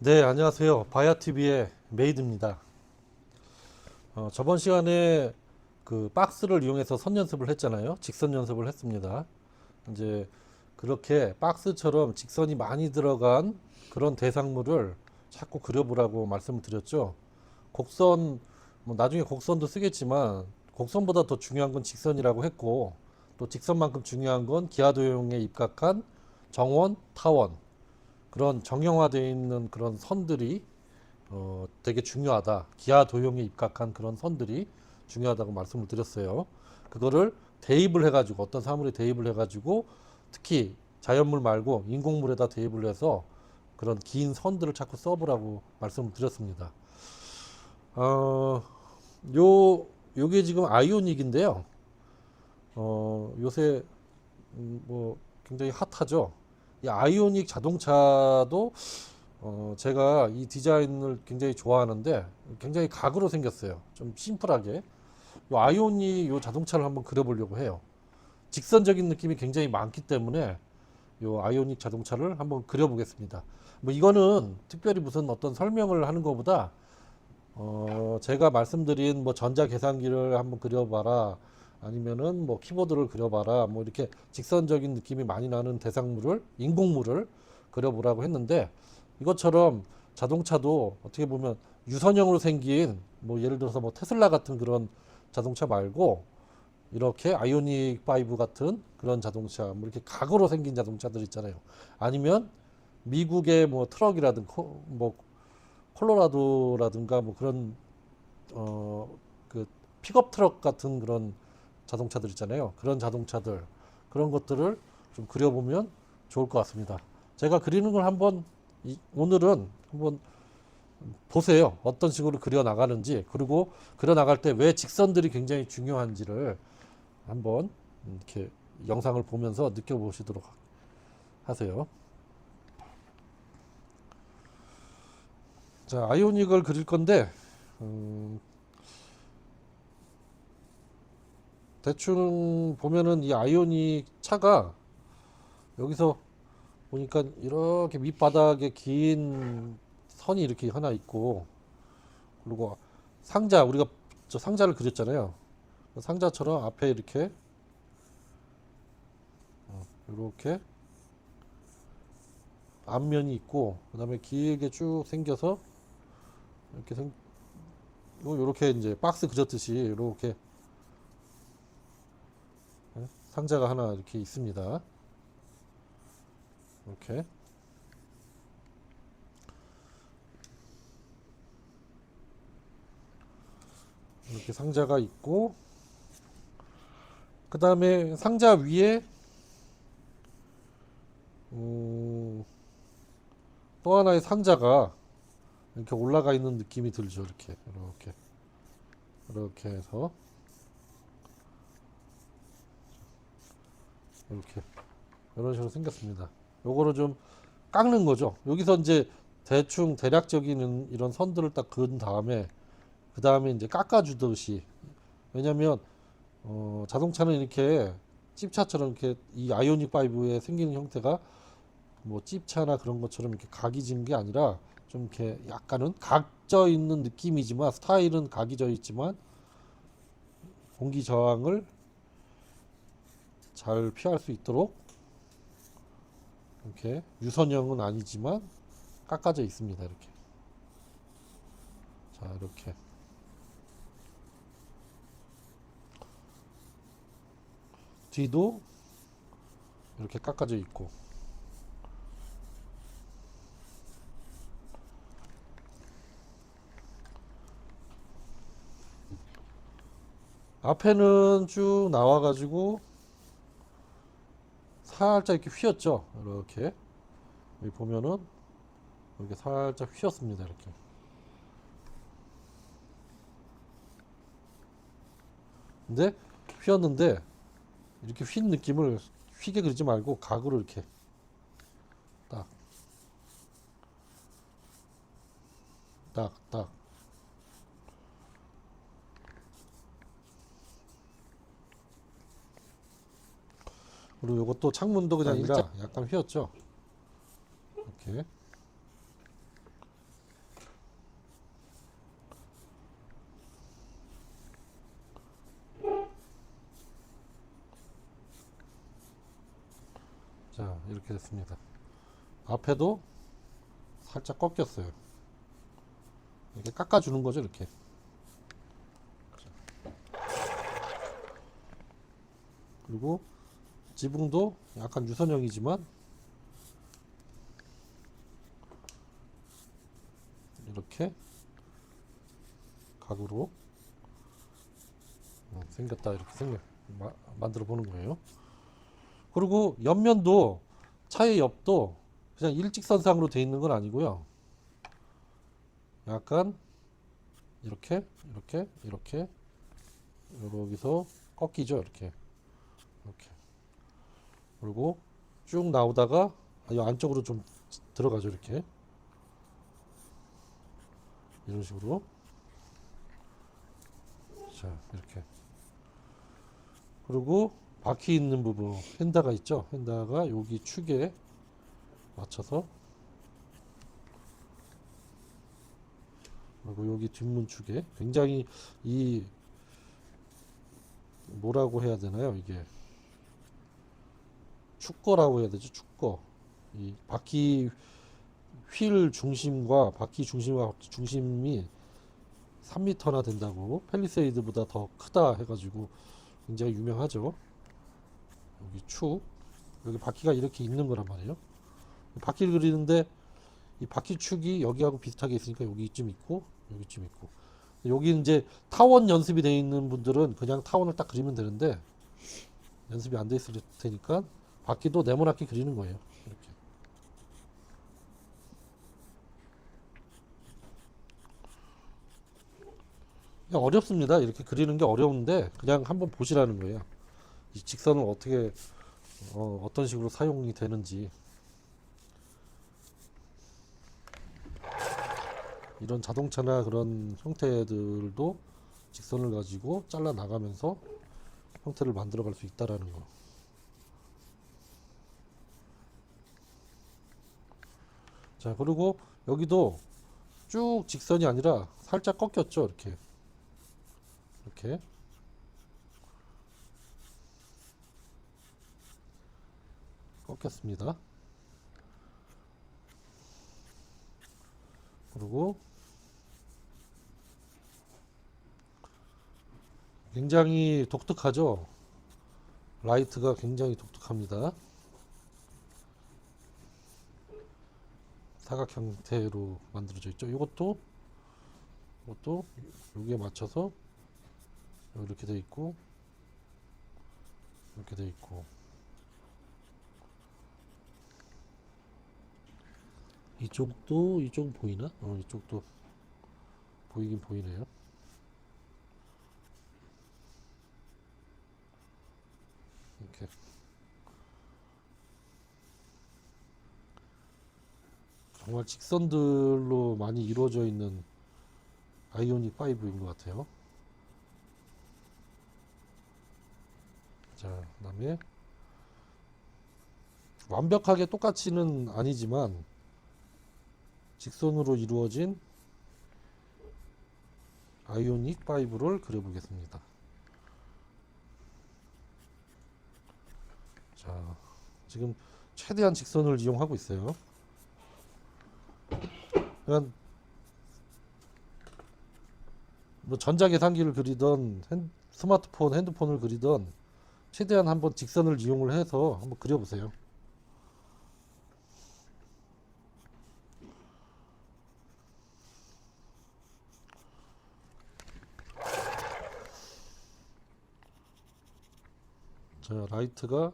네, 안녕하세요. 바야TV의 메이드입니다. 어, 저번 시간에 그 박스를 이용해서 선 연습을 했잖아요. 직선 연습을 했습니다. 이제 그렇게 박스처럼 직선이 많이 들어간 그런 대상물을 자꾸 그려보라고 말씀을 드렸죠. 곡선, 뭐 나중에 곡선도 쓰겠지만 곡선보다 더 중요한 건 직선이라고 했고 또 직선만큼 중요한 건 기하도형에 입각한 정원, 타원 그런 정형화되어 있는 그런 선들이 어, 되게 중요하다. 기하 도형에 입각한 그런 선들이 중요하다고 말씀을 드렸어요. 그거를 대입을 해가지고 어떤 사물에 대입을 해가지고 특히 자연물 말고 인공물에다 대입을 해서 그런 긴 선들을 자꾸 써보라고 말씀을 드렸습니다. 어, 요 요게 지금 아이오닉인데요. 어, 요새 음, 뭐 굉장히 핫하죠. 이 아이오닉 자동차도 어, 제가 이 디자인을 굉장히 좋아하는데 굉장히 각으로 생겼어요. 좀 심플하게. 요 아이오닉 요 자동차를 한번 그려보려고 해요. 직선적인 느낌이 굉장히 많기 때문에 요 아이오닉 자동차를 한번 그려보겠습니다. 뭐 이거는 특별히 무슨 어떤 설명을 하는 것보다 어, 제가 말씀드린 뭐 전자 계산기를 한번 그려봐라. 아니면은 뭐 키보드를 그려봐라. 뭐 이렇게 직선적인 느낌이 많이 나는 대상물을 인공물을 그려보라고 했는데 이것처럼 자동차도 어떻게 보면 유선형으로 생긴 뭐 예를 들어서 뭐 테슬라 같은 그런 자동차 말고 이렇게 아이오닉 5 같은 그런 자동차 뭐 이렇게 각으로 생긴 자동차들 있잖아요. 아니면 미국의 뭐 트럭이라든 코, 뭐 콜로라도라든가 뭐 그런 어 그 픽업 트럭 같은 그런 자동차들 있잖아요. 그런 자동차들 그런 것들을 좀 그려보면 좋을 것 같습니다. 제가 그리는 걸 한번 이- 오늘은 한번 보세요. 어떤 식으로 그려 나가는지 그리고 그려 나갈 때 왜 직선들이 굉장히 중요한지를 한번 이렇게 영상을 보면서 느껴보시도록 하세요. 자, 아이오닉을 그릴 건데 음, 대충 보면은 이 아이오닉 차가 여기서 보니까 이렇게 밑바닥에 긴 선이 이렇게 하나 있고 그리고 상자 우리가 저 상자를 그렸잖아요. 상자처럼 앞에 이렇게 어, 이렇게 앞면이 있고 그 다음에 길게 쭉 생겨서 이렇게 생 이렇게 이제 박스 그렸듯이 이렇게 네, 상자가 하나 이렇게 있습니다. 이렇게 이렇게 상자가 있고 그 다음에 상자 위에 음, 또 하나의 상자가 이렇게 올라가 있는 느낌이 들죠. 이렇게 이렇게 이렇게 해서 이렇게 이런 식으로 생겼습니다. 요거를 좀 깎는 거죠. 여기서 이제 대충 대략적인 이런 선들을 딱 그은 다음에 그 다음에 이제 깎아주듯이 왜냐면 어, 자동차는 이렇게 찝차처럼 이렇게 이 아이오닉 5에 생기는 형태가 뭐 찝차나 그런 것처럼 이렇게 각이 지는 게 아니라 좀 이렇게 약간은 각져 있는 느낌이지만 스타일은 각이 져 있지만 공기 저항을 잘 피할 수 있도록 이렇게 유선형은 아니지만 깎아져 있습니다. 이렇게. 자, 이렇게. 뒤도 이렇게 깎아져 있고. 앞에는 쭉 나와가지고 살짝 이렇게 휘었죠. 이렇게 여기 보면은 이렇게 살짝 휘었습니다. 이렇게. 근데 휘었는데 이렇게 휜 느낌을 휘게 그리지 말고 각으로 이렇게 딱, 딱, 딱. 그리고 요것도 창문도 그냥 아, 아니라 약간 휘었죠. 이렇게. 자, 이렇게 됐습니다. 앞에도 살짝 꺾였어요. 이렇게 깎아주는 거죠, 이렇게. 그리고 지붕도 약간 유선형이지만 이렇게 각으로 어, 생겼다 이렇게 생겨 마- 만들어 보는 거예요. 그리고 옆면도 차의 옆도 그냥 일직선상으로 돼 있는 건 아니고요. 약간 이렇게 이렇게 이렇게 여기서 꺾이죠 이렇게 이렇게 그리고 쭉 나오다가 이 안쪽으로 좀 들어가죠 이렇게. 이런 식으로. 자 이렇게. 그리고 바퀴 있는 부분 핸다가 있죠? 핸다가 여기 축에 맞춰서. 그리고 여기 뒷문 축에. 굉장히 이 뭐라고 해야 되나요 이게 축거라고 해야 되죠? 축거. 이 바퀴 휠 중심과 바퀴 중심과 중심이 3m나 된다고 펠리세이드보다 더 크다 해가지고 굉장히 유명하죠. 여기 축. 여기 바퀴가 이렇게 있는 거란 말이에요. 바퀴를 그리는데 이 바퀴 축이 여기하고 비슷하게 있으니까 여기쯤 있고 여기쯤 있고. 여기 이제 타원 연습이 되어 있는 분들은 그냥 타원을 딱 그리면 되는데 연습이 안 돼 있을 테니까 바퀴도 네모나게 그리는 거예요. 이렇게. 어렵습니다. 이렇게 그리는 게 어려운데 그냥 한번 보시라는 거예요. 이 직선을 어떻게 어, 어떤 식으로 사용이 되는지 이런 자동차나 그런 형태들도 직선을 가지고 잘라 나가면서 형태를 만들어 갈 수 있다라는 거. 자, 그리고 여기도 쭉 직선이 아니라 살짝 꺾였죠, 이렇게. 이렇게. 꺾였습니다. 그리고 굉장히 독특하죠. 라이트가 굉장히 독특합니다. 사각 형태로 만들어져 있죠. 이것도 이것도 여기에 맞춰서 이렇게 돼 있고 이렇게 돼 있고 이쪽도 이쪽 보이나? 어 이쪽도 보이긴 보이네요. 이렇게 정말 직선들로 많이 이루어져 있는 아이오닉 5인 것 같아요. 자, 그 다음에 완벽하게 똑같이는 아니지만 직선으로 이루어진 아이오닉 5를 그려보겠습니다. 자, 지금 최대한 직선을 이용하고 있어요. 그냥 뭐 전자계산기를 그리던 핸- 스마트폰, 핸드폰을 그리던 최대한 한번 직선을 이용을 해서 한번 그려보세요. 자, 라이트가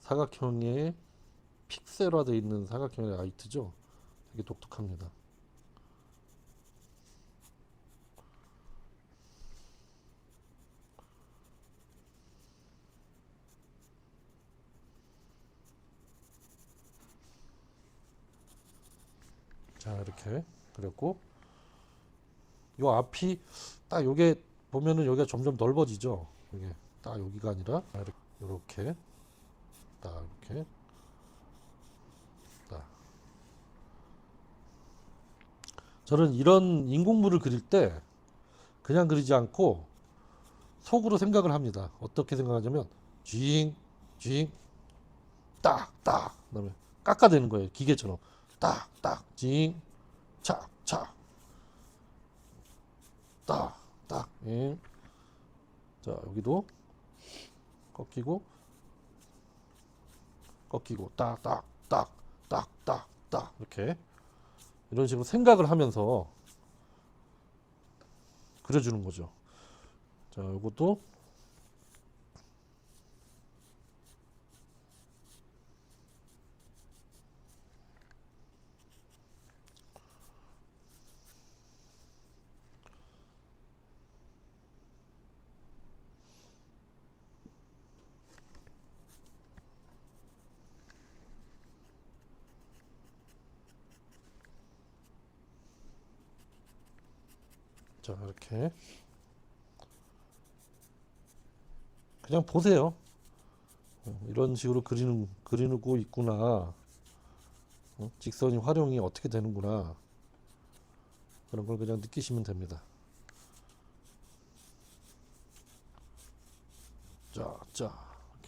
사각형의 픽셀화되어 있는 사각형의 라이트죠. 되게 독특합니다. 자, 이렇게 그렸고 요 앞이 딱 요게 보면은 여기가 점점 넓어지죠. 이게 딱 여기가 아니라 이렇게 딱 이렇게 딱 저는 이런 인공물을 그릴 때 그냥 그리지 않고 속으로 생각을 합니다. 어떻게 생각하냐면 쥐잉 쥐잉 딱딱 그다음에 깎아대는 거예요. 기계처럼 딱 딱 징 착 착 딱 딱 잉. 자 여기도 꺾이고 꺾이고 딱 딱 딱 딱 딱 딱 이렇게 이런 식으로 생각을 하면서 그려주는 거죠. 자, 이것도 자, 이렇게 그냥 보세요. 어, 이런 식으로 그리는 그리고 있구나. 어, 직선이 활용이 어떻게 되는구나. 그런 걸 그냥 느끼시면 됩니다. 자, 자,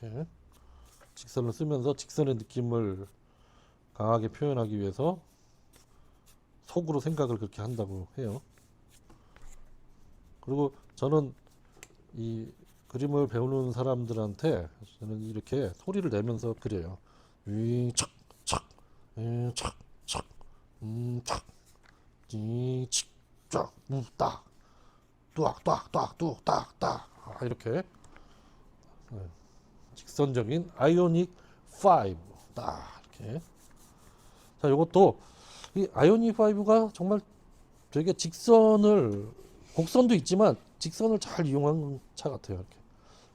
이렇게 직선을 쓰면서 직선의 느낌을 강하게 표현하기 위해서 속으로 생각을 그렇게 한다고 해요. 그리고 저는 이 그림을 배우는 사람들한테 저는 이렇게 소리를 내면서 그려요. 윙착 착, 윙착 착, 음 착, 징 칙 쫙, 우딱, 뚜악 뚜악 뚜악 뚜악딱 아, 이렇게 네. 직선적인 아이오닉 5. 딱 이렇게. 자, 이것도 이 아이오닉 5가 정말 되게 직선을 곡선도 있지만 직선을 잘 이용한 차 같아요. 이렇게.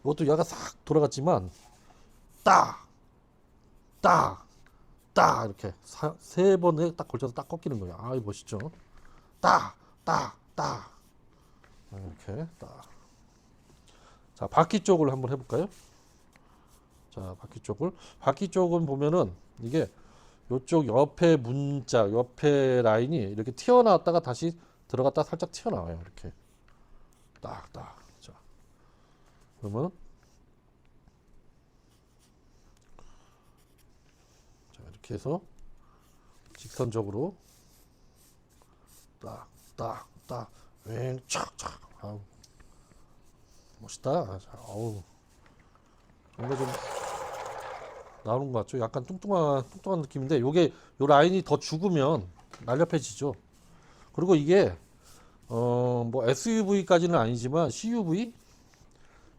이것도 야가 싹 돌아갔지만 딱, 딱, 딱 이렇게 사- 세 번에 딱 걸쳐서 딱 꺾이는 거예요. 아, 멋있죠? 딱, 딱, 딱 이렇게 딱. 자, 바퀴 쪽을 한번 해볼까요? 자, 바퀴 쪽을 바퀴 쪽은 보면은 이게 요쪽 옆에 문자, 옆에 라인이 이렇게 튀어나왔다가 다시 들어갔다 살짝 튀어나와요. 이렇게 딱딱. 자, 그러면 자 이렇게 해서 직선적으로 딱딱딱 왼착착. 아우 멋있다. 자, 어우 뭔가 좀 나오는 것 같죠? 약간 뚱뚱한 뚱뚱한 느낌인데 요게 요 라인이 더 죽으면 날렵해지죠. 그리고 이게 어 뭐 SUV까지는 아니지만 CUV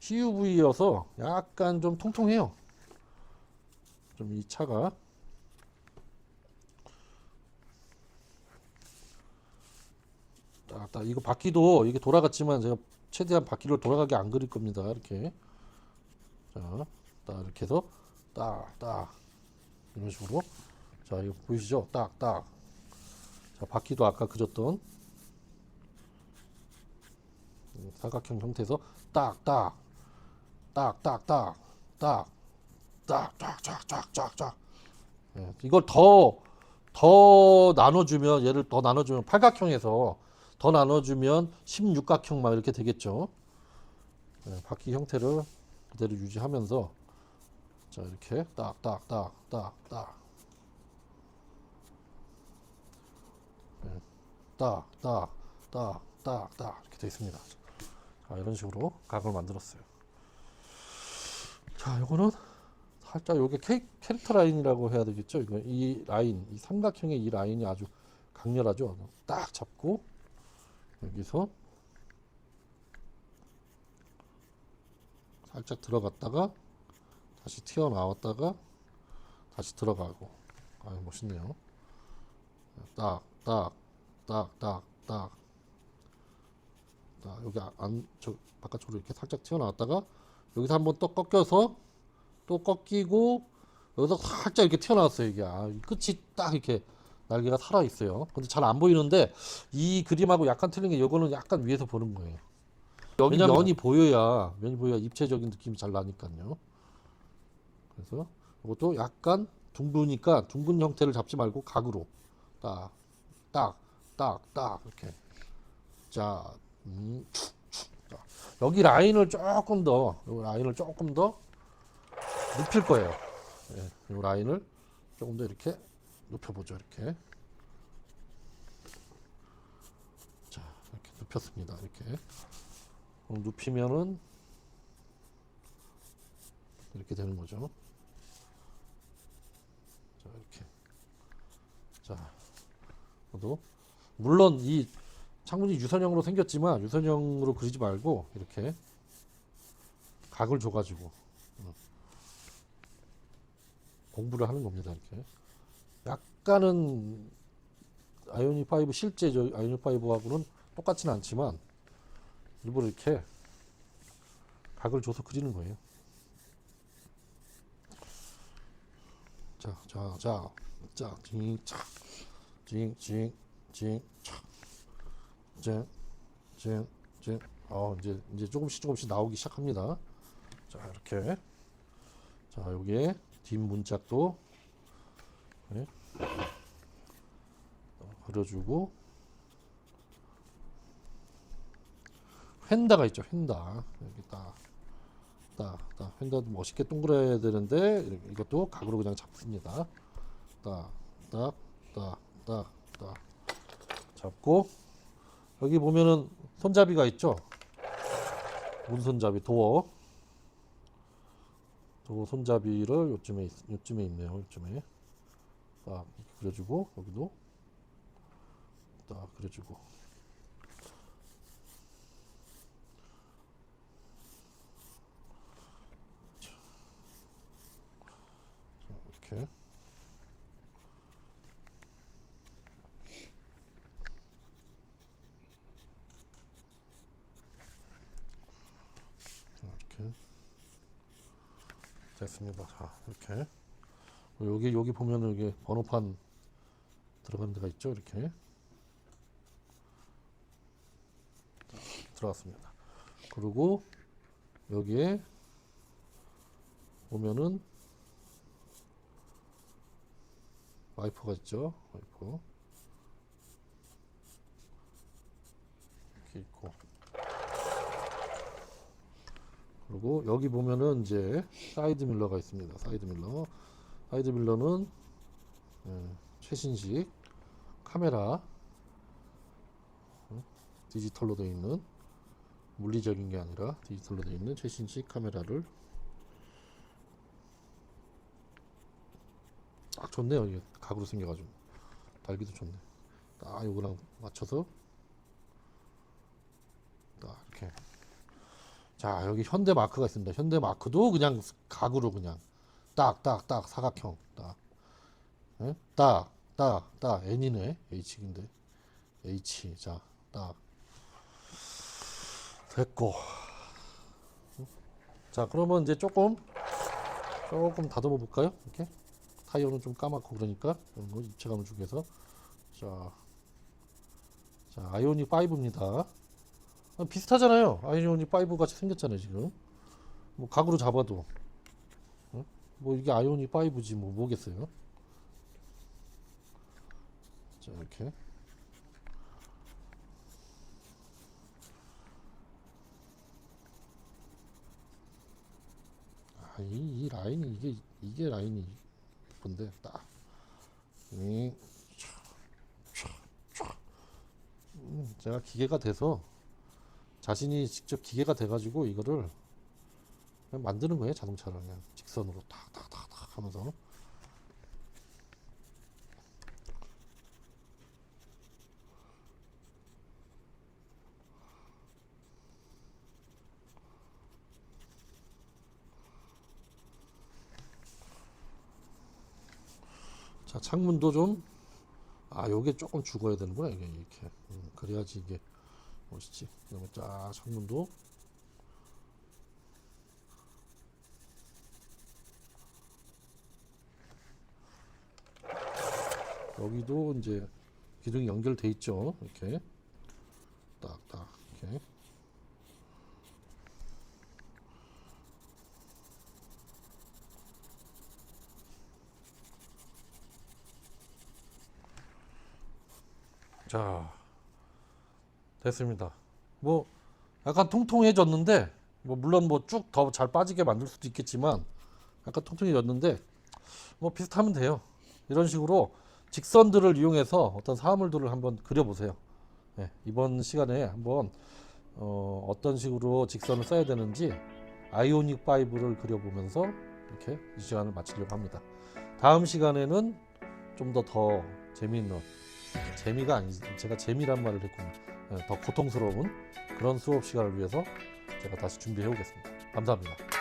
CUV여서 약간 좀 통통해요. 좀 이 차가 딱딱 이거 바퀴도 이게 돌아갔지만 제가 최대한 바퀴를 돌아가게 안 그릴 겁니다. 이렇게 자, 딱 이렇게 해서 딱 딱 이런 식으로 자 이거 보이시죠? 딱 딱 자 바퀴도 아까 그렸던 음, 삼각형 형태에서 딱딱 딱딱딱 예, 이걸 더 더 나눠주면 얘를 더 나눠주면 팔각형에서 더 나눠주면 16각형 막 이렇게 되겠죠. 예, 바퀴 형태를 그대로 유지하면서 자 이렇게 딱딱딱딱딱 딱 딱 딱 딱 딱 이렇게 되어 있습니다. 자 이런 식으로 각을 만들었어요. 자 이거는 살짝 요게 캐, 캐릭터 라인이라고 해야 되겠죠. 이거 이 라인 이 삼각형의 이 라인이 아주 강렬하죠. 딱 잡고 여기서 살짝 들어갔다가 다시 튀어나왔다가 다시 들어가고 아 멋있네요 딱 딱 딱딱딱. 딱 여기 안 저 바깥쪽으로 이렇게 살짝 튀어나왔다가 여기서 한번 또 꺾여서 또 꺾이고 여기서 살짝 이렇게 튀어나왔어요 이게. 아, 이 끝이 딱 이렇게 날개가 살아 있어요. 근데 잘 안 보이는데 이 그림하고 약간 틀린 게 이거는 약간 위에서 보는 거예요. 여기 면이 보여야 면이 보여야 입체적인 느낌이 잘 나니까요. 그래서 이것도 약간 둥그니까 둥근 형태를 잡지 말고 각으로 딱, 딱, 딱, 딱 이렇게. 자, 음, 축, 여기 라인을 조금 더, 이 라인을 조금 더 눕힐 거예요. 예, 이 라인을 조금 더 이렇게 눕혀보죠. 이렇게. 자, 이렇게 눕혔습니다. 이렇게. 눕히면은 이렇게 되는 거죠. 자, 이렇게. 자, 도 물론 이 창문이 유선형으로 생겼지만 유선형으로 그리지 말고 이렇게 각을 줘가지고 어, 공부를 하는 겁니다. 이렇게 약간은 아이오닉 5 실제 저 아이오닉 5하고는 똑같지는 않지만 일부러 이렇게 각을 줘서 그리는 거예요. 자, 자, 자, 자, 징, 착, 징, 징, 징, 징, 징. 어, 이제 이제 조금씩 조금씩 나오기 시작합니다. 자, 이렇게. 자, 여기에 뒷 문짝도 네. 어, 그려주고 펜다가 있죠, 펜다. 여기 딱, 딱, 딱. 펜다도 멋있게 동그래야 되는데 이것도 각으로 그냥 잡습니다. 딱, 딱, 딱, 딱, 딱. 잡고 여기 보면은 손잡이가 있죠. 문손잡이 도어. 도어 손잡이를 요쯤에 있- 요쯤에 있네요. 요쯤에 딱 그려주고 여기도 딱 그려주고. 자, 이렇게. 자, 이렇게 됐습니다. 자, 이렇게 여기 여기 보면은 이게 번호판 들어간 데가 있죠. 이렇게 자, 들어갔습니다. 그리고 여기에 보면은 와이퍼가 있죠. 와이퍼 이렇게 있고 그리고 여기 보면은 이제 사이드 밀러가 있습니다. 사이드 밀러. 사이드 밀러는 예, 최신식 카메라 어, 디지털로 되어 있는 물리적인 게 아니라 디지털로 되어 있는 최신식 카메라를 딱 좋네요. 이게 각으로 생겨가지고 달기도 좋네. 딱 요거랑 맞춰서 딱 이렇게 자 여기 현대 마크가 있습니다. 현대 마크도 그냥 각으로 그냥 딱딱딱 사각형 예? 딱 딱 딱. N이네. H인데. H. 자 딱. 됐고. 자 그러면 이제 조금 조금 다듬어 볼까요? 이렇게? 타이어는 좀 까맣고 그러니까 이런 거 입체감을 주기 위해서. 자, 자 아이오닉 5입니다. 아, 비슷하잖아요. 아이오닉 5 같이 생겼잖아요, 지금. 뭐 각으로 잡아도 어? 뭐 이게 아이오닉 5지 뭐 뭐겠어요? 자, 이렇게. 아, 이, 이 라인이 이게 이게 라인이 예쁜데 딱. 음, 제가 기계가 돼서 자신이 직접 기계가 돼가지고 이거를 만드는 거예요 자동차를 그냥 직선으로 탁탁탁탁 하면서. 자 창문도 좀 아 요게 조금 죽어야 되는구나 이게 이렇게. 음, 그래야지 이게 보시지. 이런 거쫙 창문도 여기도 이제 기둥이 연결돼 있죠. 이렇게 딱딱 이렇게 자 됐습니다. 뭐 약간 통통해졌는데 뭐 물론 뭐 쭉 더 잘 빠지게 만들 수도 있겠지만 약간 통통해졌는데 뭐 비슷하면 돼요. 이런 식으로 직선들을 이용해서 어떤 사물들을 한번 그려보세요. 네, 이번 시간에 한번 어, 어떤 식으로 직선을 써야 되는지 아이오닉 5를 그려보면서 이렇게 이 시간을 마치려고 합니다. 다음 시간에는 좀 더더 재미있는 재미가 아니지 제가 재미란 말을 했군요. 네, 더 고통스러운 그런 수업 시간을 위해서 제가 다시 준비해 오겠습니다. 감사합니다.